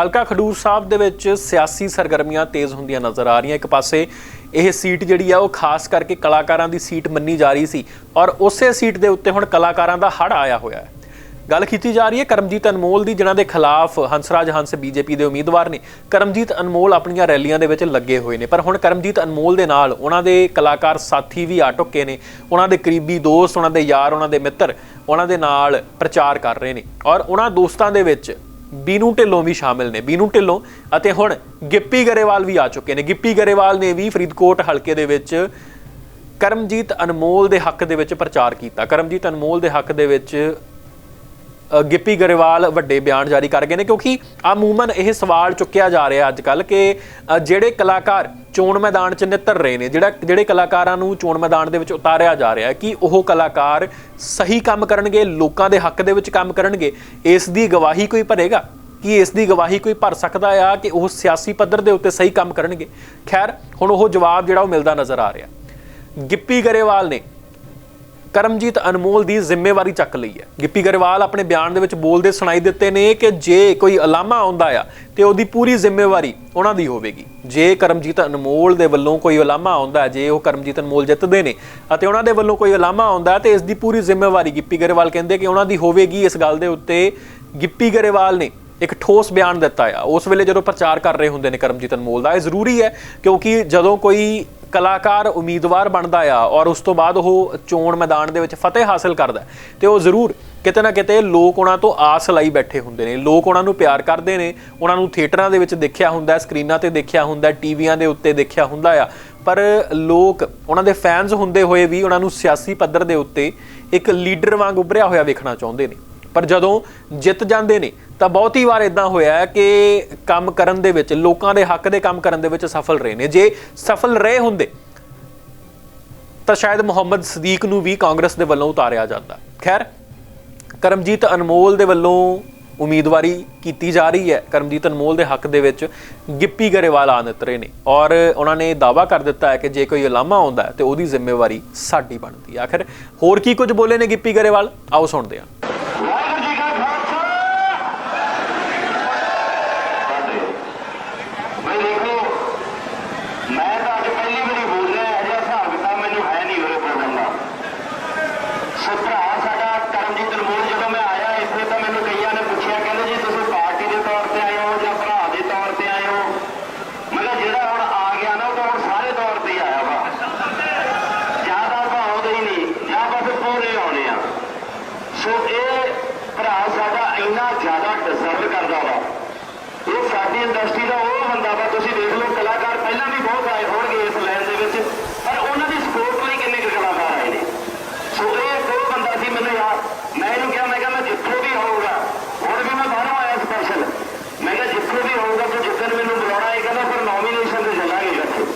ਹਲਕਾ ਖਡੂਰ ਸਾਹਿਬ ਦੇ ਵਿੱਚ ਸਿਆਸੀ ਸਰਗਰਮੀਆਂ ਤੇਜ਼ ਹੁੰਦੀਆਂ ਨਜ਼ਰ ਆ ਰਹੀਆਂ। ਇੱਕ ਪਾਸੇ ਇਹ ਸੀਟ ਜਿਹੜੀ ਆ, ਉਹ ਖਾਸ ਕਰਕੇ ਕਲਾਕਾਰਾਂ ਦੀ ਸੀਟ ਮੰਨੀ ਜਾ ਰਹੀ ਸੀ ਔਰ ਉਸੇ ਸੀਟ ਦੇ ਉੱਤੇ ਹੁਣ ਕਲਾਕਾਰਾਂ ਦਾ ਹੜ ਆਇਆ ਹੋਇਆ ਹੈ। ਗੱਲ ਕੀਤੀ ਜਾ ਰਹੀ ਹੈ ਕਰਮਜੀਤ ਅਨਮੋਲ ਦੀ, ਜਿਨ੍ਹਾਂ ਦੇ ਖਿਲਾਫ ਹੰਸਰਾਜ ਹੰਸ ਬੀਜੇਪੀ ਦੇ ਉਮੀਦਵਾਰ ਨੇ। ਕਰਮਜੀਤ ਅਨਮੋਲ ਆਪਣੀਆਂ ਰੈਲੀਆਂ ਦੇ ਵਿੱਚ ਲੱਗੇ ਹੋਏ ਨੇ। ਪਰ ਹੁਣ ਕਰਮਜੀਤ ਅਨਮੋਲ ਦੇ ਨਾਲ ਉਹਨਾਂ ਦੇ ਕਲਾਕਾਰ ਸਾਥੀ ਵੀ ਆ ਟੁੱਕੇ ਨੇ। ਉਹਨਾਂ ਦੇ ਕਰੀਬੀ ਦੋਸਤ, ਉਹਨਾਂ ਦੇ ਯਾਰ, ਉਹਨਾਂ ਦੇ ਮਿੱਤਰ, ਉਹਨਾਂ ਦੇ ਨਾਲ ਪ੍ਰਚਾਰ ਕਰ ਰਹੇ ਨੇ। ਔਰ ਉਹਨਾਂ ਦੋਸਤਾਂ ਦੇ ਵਿੱਚ ਬੀਨੂ ਢਿੱਲੋਂ ਵੀ ਸ਼ਾਮਿਲ ਨੇ। ਬੀਨੂ ਢਿੱਲੋਂ ਅਤੇ ਹੁਣ ਗਿੱਪੀ ਗਰੇਵਾਲ ਵੀ ਆ ਚੁੱਕੇ ਨੇ। ਗਿੱਪੀ ਗਰੇਵਾਲ ਨੇ ਵੀ ਫਰੀਦਕੋਟ ਹਲਕੇ ਦੇ ਵਿੱਚ ਕਰਮਜੀਤ ਅਨਮੋਲ ਦੇ ਹੱਕ ਦੇ ਵਿੱਚ ਪ੍ਰਚਾਰ ਕੀਤਾ। ਕਰਮਜੀਤ ਅਨਮੋਲ ਦੇ ਹੱਕ ਦੇ ਵਿੱਚ ਗਿੱਪੀ ਗਰੇਵਾਲ ਵੱਡੇ ਬਿਆਨ ਜਾਰੀ ਕਰ ਗਏ ਨੇ ਕਿਉਂਕਿ ਆਮੂਮਨ ਇਹ ਸਵਾਲ ਚੁੱਕਿਆ ਜਾ ਰਿਹਾ ਅੱਜ ਕੱਲ ਕਿ ਜਿਹੜੇ ਕਲਾਕਾਰ ਚੋਣ ਮੈਦਾਨ 'ਚ ਨਿੱਤਰ ਰਹੇ ਨੇ, ਜਿਹੜਾ, ਜਿਹੜੇ ਕਲਾਕਾਰਾਂ ਨੂੰ ਚੋਣ ਮੈਦਾਨ ਦੇ ਵਿੱਚ ਉਤਾਰਿਆ ਜਾ ਰਿਹਾ ਕਿ ਉਹ ਕਲਾਕਾਰ ਸਹੀ ਕੰਮ ਕਰਨਗੇ, ਲੋਕਾਂ ਦੇ ਹੱਕ ਦੇ ਵਿੱਚ ਕੰਮ ਕਰਨਗੇ, ਇਸ ਦੀ ਗਵਾਹੀ ਕੋਈ ਭਰੇਗਾ? ਕਿ ਇਸ ਦੀ ਗਵਾਹੀ ਕੋਈ ਭਰ ਸਕਦਾ ਆ ਕਿ ਉਹ ਸਿਆਸੀ ਪੱਧਰ ਦੇ ਉੱਤੇ ਸਹੀ ਕੰਮ ਕਰਨਗੇ? ਖੈਰ, ਹੁਣ ਉਹ ਜਵਾਬ ਜਿਹੜਾ ਉਹ ਮਿਲਦਾ ਨਜ਼ਰ ਆ ਰਿਹਾ। ਗਿੱਪੀ ਗਰੇਵਾਲ ਨੇ ਕਰਮਜੀਤ ਅਨਮੋਲ ਦੀ ਜ਼ਿੰਮੇਵਾਰੀ ਚੱਕ ਲਈ ਹੈ। ਗਿੱਪੀ ਗਰੇਵਾਲ ਆਪਣੇ ਬਿਆਨ ਦੇ ਵਿੱਚ ਬੋਲਦੇ ਸੁਣਾਈ ਦਿੱਤੇ ਨੇ ਕਿ ਜੇ ਕੋਈ ਅਲਾਮਾ ਆਉਂਦਾ ਆ ਤੇ ਉਹਦੀ ਪੂਰੀ ਜ਼ਿੰਮੇਵਾਰੀ ਉਹਨਾਂ ਦੀ ਹੋਵੇਗੀ। ਜੇ ਕਰਮਜੀਤ ਅਨਮੋਲ ਦੇ ਵੱਲੋਂ ਕੋਈ ਅਲਾਮਾ ਆਉਂਦਾ, ਜੇ ਉਹ ਕਰਮਜੀਤ ਅਨਮੋਲ ਜਿੱਤਦੇ ਨੇ ਅਤੇ ਉਹਨਾਂ ਦੇ ਵੱਲੋਂ ਕੋਈ ਅਲਾਮਾ ਆਉਂਦਾ ਹੈ ਤੇ ਇਸ ਦੀ ਪੂਰੀ ਜ਼ਿੰਮੇਵਾਰੀ ਗਿੱਪੀ ਗਰੇਵਾਲ ਕਹਿੰਦੇ ਕਿ ਉਹਨਾਂ ਦੀ ਹੋਵੇਗੀ। ਇਸ ਗੱਲ ਦੇ ਉੱਤੇ ਗਿੱਪੀ ਗਰੇਵਾਲ ਨੇ ਇੱਕ ਠੋਸ ਬਿਆਨ ਦਿੱਤਾ ਆ। ਉਸ ਵੇਲੇ ਜਦੋਂ ਪ੍ਰਚਾਰ ਕਰ ਰਹੇ ਹੁੰਦੇ ਨੇ ਕਰਮਜੀਤ ਅਨਮੋਲ ਦਾ ਇਹ ਜ਼ਰੂਰੀ ਹੈ ਕਿਉਂਕਿ ਜਦੋਂ ਕੋਈ ਕਲਾਕਾਰ ਉਮੀਦਵਾਰ ਬਣਦਾ ਆ ਔਰ ਉਸ ਤੋਂ ਬਾਅਦ ਉਹ ਚੋਣ ਮੈਦਾਨ ਦੇ ਵਿੱਚ ਫਤਿਹ ਹਾਸਲ ਕਰਦਾ ਹੈ, ਤੇ ਉਹ ਜ਼ਰੂਰ ਕਿਤੇ ਨਾ ਕਿਤੇ ਲੋਕ ਉਹਨਾਂ ਤੋਂ ਆਸ ਲਈ ਬੈਠੇ ਹੁੰਦੇ ਨੇ। ਲੋਕ ਉਹਨਾਂ ਨੂੰ ਪਿਆਰ ਕਰਦੇ ਨੇ ਉਹਨਾਂ ਨੂੰ ਥੀਏਟਰਾਂ ਦੇ ਵਿੱਚ ਦੇਖਿਆ ਹੁੰਦਾ ਸਕਰੀਨਾਂ ਤੇ ਦੇਖਿਆ ਹੁੰਦਾ ਟੀਵੀਆਂ ਦੇ ਉੱਤੇ ਦੇਖਿਆ ਹੁੰਦਾ ਆ। ਪਰ ਲੋਕ ਉਹਨਾਂ ਦੇ ਫੈਨਸ ਹੁੰਦੇ ਹੋਏ ਵੀ ਉਹਨਾਂ ਨੂੰ ਸਿਆਸੀ ਪੱਧਰ ਦੇ ਉੱਤੇ ਇੱਕ ਲੀਡਰ ਵਾਂਗ ਉੱਭਰਿਆ ਹੋਇਆ ਵੇਖਣਾ ਚਾਹੁੰਦੇ ਨੇ। ਪਰ ਜਦੋਂ ਜਿੱਤ ਜਾਂਦੇ ਨੇ, ਤਾਂ ਬਹੁਤੀ ਵਾਰ ਇਦਾਂ ਹੋਇਆ ਕਿ ਕੰਮ ਕਰਨ ਦੇ ਵਿੱਚ, ਲੋਕਾਂ ਦੇ ਹੱਕ ਦੇ ਕੰਮ ਕਰਨ ਦੇ ਵਿੱਚ ਸਫਲ ਰਹੇ ਨੇ। ਜੇ ਸਫਲ ਰਹੇ ਹੁੰਦੇ, ਤਾਂ ਸ਼ਾਇਦ ਮੁਹੰਮਦ ਸਦੀਕ ਨੂੰ ਵੀ ਕਾਂਗਰਸ ਦੇ ਵੱਲੋਂ ਉਤਾਰਿਆ ਜਾਂਦਾ। ਖੈਰ, ਕਰਮਜੀਤ ਅਨਮੋਲ ਦੇ ਵੱਲੋਂ ਉਮੀਦਵਾਰੀ ਕੀਤੀ ਜਾ ਰਹੀ ਹੈ। ਕਰਮਜੀਤ ਅਨਮੋਲ ਦੇ ਹੱਕ ਦੇ ਵਿੱਚ ਗਿੱਪੀ ਗਰੇਵਾਲ ਆ ਨਿਤਰੇ ਨੇ ਔਰ ਉਹਨਾਂ ਨੇ ਦਾਵਾ ਕਰ ਦਿੱਤਾ ਹੈ ਕਿ ਜੇ ਕੋਈ ਉਲਾਮਾ ਆਉਂਦਾ ਹੈ, ਤੇ ਉਹਦੀ ਜ਼ਿੰਮੇਵਾਰੀ ਸਾਡੀ ਬਣਦੀ ਹੈ। ਆਖਰ ਹੋਰ ਕੀ ਕੁਝ ਬੋਲੇ ਨੇ ਗਿੱਪੀ ਗਰੇਵਾਲ? ਆਓ ਸੁਣਦੇ ਹਾਂ ਵਾਹਿਗੁਰੂ ਜੀ ਕਾ ਖਾਲਸਾ ਫਤਿਹ ਬਈ ਦੇਖੋ ਮੈਂ ਤਾਂ ਅੱਜ ਪਹਿਲੀ ਵਾਰੀ ਬੋਲ ਰਿਹਾ ਇਹ ਜਿਹਾ ਹਿਸਾਬ ਕਿਤਾਬ ਮੈਨੂੰ ਹੈ ਨਹੀਂ ਵੀਰੇ ਬੋਲਣ ਦਾ ਸੋ ਭਰਾ ਸਾਡਾ ਕਰਮਜੀਤ ਅਨਮੋਲ ਜਦੋਂ ਮੈਂ ਆਇਆ ਇੱਥੇ ਤਾਂ ਮੈਨੂੰ ਕਈਆਂ ਨੇ ਪੁੱਛਿਆ ਕਹਿੰਦੇ ਜੀ ਤੁਸੀਂ ਪਾਰਟੀ ਦੇ ਤੌਰ ਤੇ ਆਏ ਹੋ ਜਾਂ ਭਰਾ ਦੇ ਤੌਰ ਤੇ ਆਏ ਹੋ ਮੈਂ ਕਿਹਾ ਜਿਹੜਾ ਹੁਣ ਆ ਗਿਆ ਨਾ ਉਹ ਤਾਂ ਹੁਣ ਸਾਰੇ ਤੌਰ ਤੇ ਹੀ ਆਇਆ ਵਾ ਜ਼ਿਆਦਾ ਤਾਂ ਆਉਂਦੇ ਹੀ ਨਹੀਂ ਜਾਂ ਬਸ ਪੂਰੇ ਆਉਣੇ ਆ ਸੋ ਇਹ ਭਰਾ ਸਾਡਾ ਇੰਨਾ ਜ਼ਿਆਦਾ ਡਿਜ਼ਰਵ ਕਰਦਾ ਵਾ ਇਹ ਸਾਡੀ ਇੰਡਸਟਰੀ ਦਾ ਉਹ ਬੰਦਾ ਵਾ ਤੁਸੀਂ ਦੇਖ ਲਓ ਕਲਾਕਾਰ ਪਹਿਲਾਂ ਵੀ ਬਹੁਤ ਆਏ ਹੋਣਗੇ ਇਸ ਲਾਈਨ ਦੇ ਵਿੱਚ ਪਰ ਉਹਨਾਂ ਦੀ ਸਪੋਰਟ ਲਈ ਕਿੰਨੇ ਕੁ ਕਲਾਕਾਰ ਆਏ ਨੇ ਸੋ ਇਹ ਉਹ ਬੰਦਾ ਸੀ ਮੈਨੂੰ ਯਾਦ ਮੈਂ ਇਹਨੂੰ ਕਿਹਾ ਮੈਂ ਕਿਹਾ ਮੈਂ ਜਿੱਥੇ ਵੀ ਹੋਊਗਾ ਹੁਣ ਵੀ ਮੈਂ ਬਾਹਰੋਂ ਆਇਆ ਸਪੈਸ਼ਲ ਮੈਂ ਕਿਹਾ ਜਿੱਥੇ ਵੀ ਹੋਊਗਾ ਤੂੰ ਜਿੱਦਣ ਮੈਨੂੰ ਬੁਲਾਉਣਾ ਹੈ ਕਹਿੰਦਾ ਫਿਰ ਨੋਮੀਨੇਸ਼ਨ ਤੇ ਚੱਲਾਂਗੇ ਇਕੱਠੇ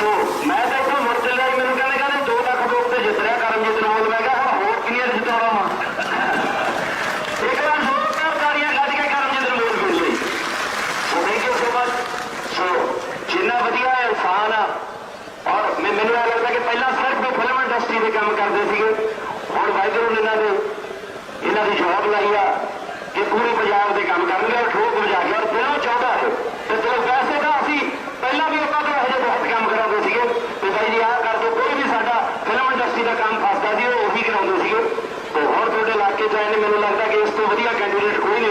ਸੋ ਮੈਂ ਤਾਂ ਇੱਥੋਂ ਮੁੜ ਚੱਲਿਆ ਸੀ, ਮੈਨੂੰ ਕਹਿੰਦੇ ਕਹਿੰਦੇ 2 ਲੱਖ ਵੋਟ ਤੇ ਜਿੱਤ ਰਿਹਾ ਕਰਮਜੀਤ ਅਨਮੋਲ ਮੈਂ ਕਿਹਾ ਹੁਣ ਹੋਰ ਕਿੰਨੀਆਂ ਜਿਤਾਉਣਾ ਵਾ ਇੱਕ ਵਾਰ ਹੋਰ ਕਰਤਾਰੀਆਂ ਕੱਢ ਕੇ ਕਰਮਜੀਤ ਅਨਮੋਲ ਕੋਲ ਲਈ so thank you so much so ਜਿੰਨਾ ਵਧੀਆ ਇਨਸਾਨ ਆ। ਔਰ ਮੈਨੂੰ ਇਹ ਲੱਗਦਾ ਕਿ ਪਹਿਲਾਂ ਸਿਰਫ ਉਹ ਫਿਲਮ ਇੰਡਸਟਰੀ ਦੇ ਕੰਮ ਕਰਦੇ ਸੀਗੇ। ਹੁਣ ਵਾਹਿਗੁਰੂ ਨੇ ਇਹਨਾਂ ਦੇ ਇਹਨਾਂ ਦੀ ਜੌਬ ਲਾਈ ਆ, ਕਿ ਪੂਰੇ ਪੰਜਾਬ ਦੇ ਕੰਮ ਕਰਨਗੇ ਔਰ ਠੋਕ ਵਜਾ ਕੇ। ਔਰ ਦਿਲੋਂ ਚਾਹੁੰਦਾ ਹੈ ਤੇ ਚਲੋ ਵੈਸੇ ਤਾਂ ਅਸੀਂ ਪਹਿਲਾਂ ਵੀ ਉਹਨਾਂ ਤੋਂ ਇਹੋ ਜਿਹੇ ਬਹੁਤ ਕੰਮ ਕਰਾਉਂਦੇ ਸੀਗੇ। ਤੇ ਬਾਈ ਜੀ, ਆਹ ਕਰਦੇ ਕੋਈ ਵੀ ਸਾਡਾ ਫਿਲਮ ਇੰਡਸਟਰੀ ਦਾ ਕੰਮ ਫਸਦਾ ਸੀ, ਉਹ ਉਹੀ ਕਰਾਉਂਦੇ ਸੀਗੇ। ਤੇ ਹੁਣ ਤੁਹਾਡੇ ਇਲਾਕੇ 'ਚ ਆਏ ਨੇ, ਮੈਨੂੰ ਲੱਗਦਾ ਕਿ ਇਸ ਤੋਂ ਵਧੀਆ ਕੈਂਡੀਡੇਟ ਕੋਈ ਨਹੀਂ